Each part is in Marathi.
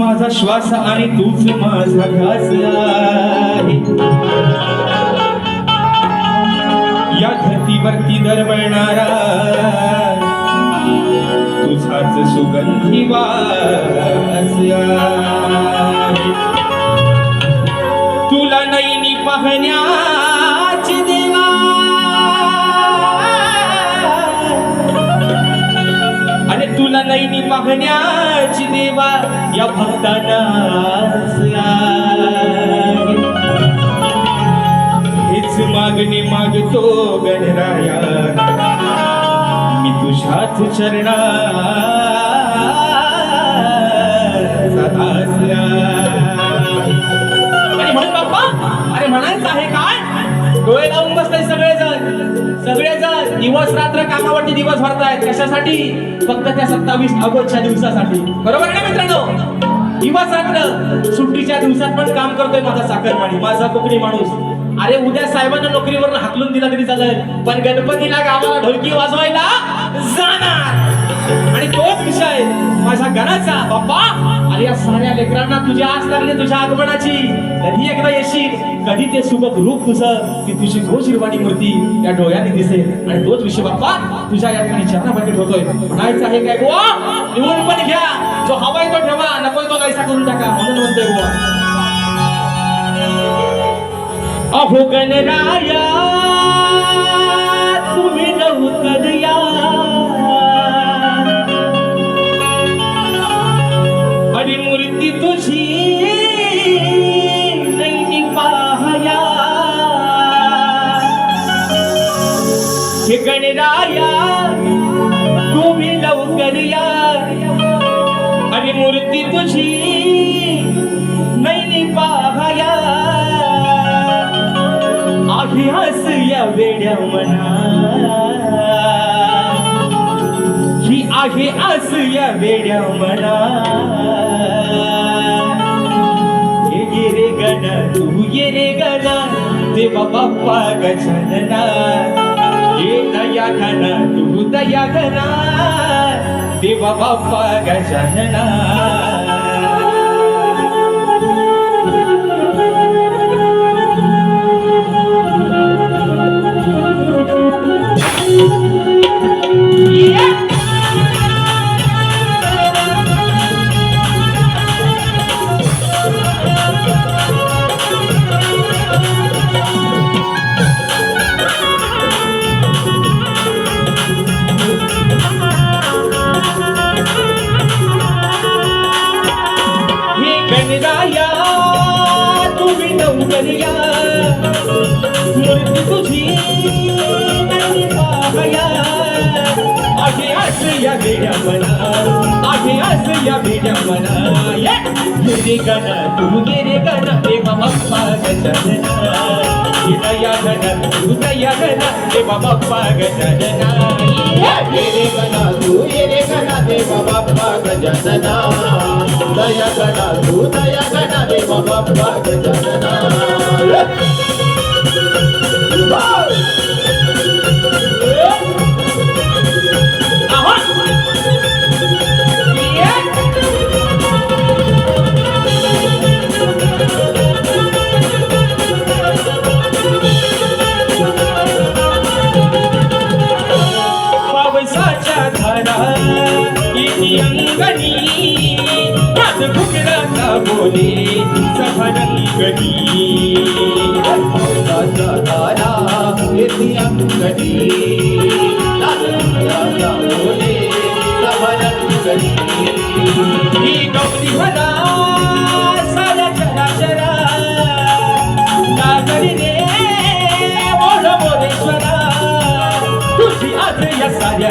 माझा श्वास आणि तूच माझा घास आहे. या धरतीवरती दरवळणारा तुझाच सुगंधी वास आहे. तुला नैनी पाहण्याची देवा. तुला नैनी पाहण्या माझ्या या भक्तांना आस हेच मागणी मागतो गणराया मी तुझ्याच चरणा म्हणून बाप्पा अरे म्हणायचं आहे काय? डोळे लावून बसताय दिवस रात्र कामावरती दिवस भरतायत. कशासाठी? फक्त त्या सत्तावीस ऑगस्टच्या दिवसासाठी. बरोबर आहे ना मित्रांनो? दिवस रात्र. सुट्टीच्या दिवसात पण काम करतोय माझा साखरवाणी माझा कोकणी माणूस. अरे उद्या साहेबांना नोकरीवर हाकलून दिला तरी चालेल पण गणपतीला गावाला ढोलकी वाजवायला जाणार. आणि तोच विषय माझ्या घराचा. बाप्पा अरे या साऱ्या लेकरांना तुझी आस लागली तुझ्या आगमनाची. कधी एकदा येशील? कधी ते सुबक रूप तुझं की तुझी हिरवाणी मूर्ती या डोळ्याने दिसेल. आणि तोच विषय बाप्पा तुझ्या या ठिकाणी चरणामध्ये ठेवतोय म्हणायचं आहे काय गोवा निवडून पण घ्या. जो हवाय तो ठेवा. नको तो कैसा करून टाका. म्हणून म्हणतोय गोवा अहो गणराया तुझी नैनी पाहया आधी हस या वेड्या मना। ही आहे आस या वेड्या मना। ये गे रे गण तू ये रे गण देवा बाप्पा गजानना ये दया घन तू दया घना देवा बाप्पा गजानना तुम्ही लवकर या मूर्ती तुझी नाही पाहया आहे आस या वेड्या मना आहे आस या वेड्या मना ये रे गण तू गे रे गण देवा बाप्पा गजानना ये दया गण तू दया गण देवा बाप्पा गजानना ये रे गणा तू ये रे गणा देवा बाप्पा गजानना दया गणा तू दया गणा फुकराचा बोले सभरंगणी पावसाच्या अंगणी लालच्या बोले ही गौरी भला साऱ्या चराचरा नागरी रे ओढ मोरेश्वरा तुझी आज या साऱ्या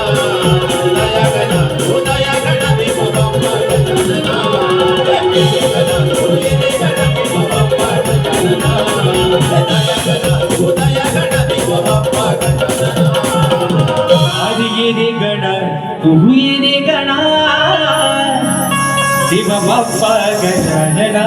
ಕುಹುಯಿನಿ ಗಣ ಶಿವಬಪ್ಪ ಗಣ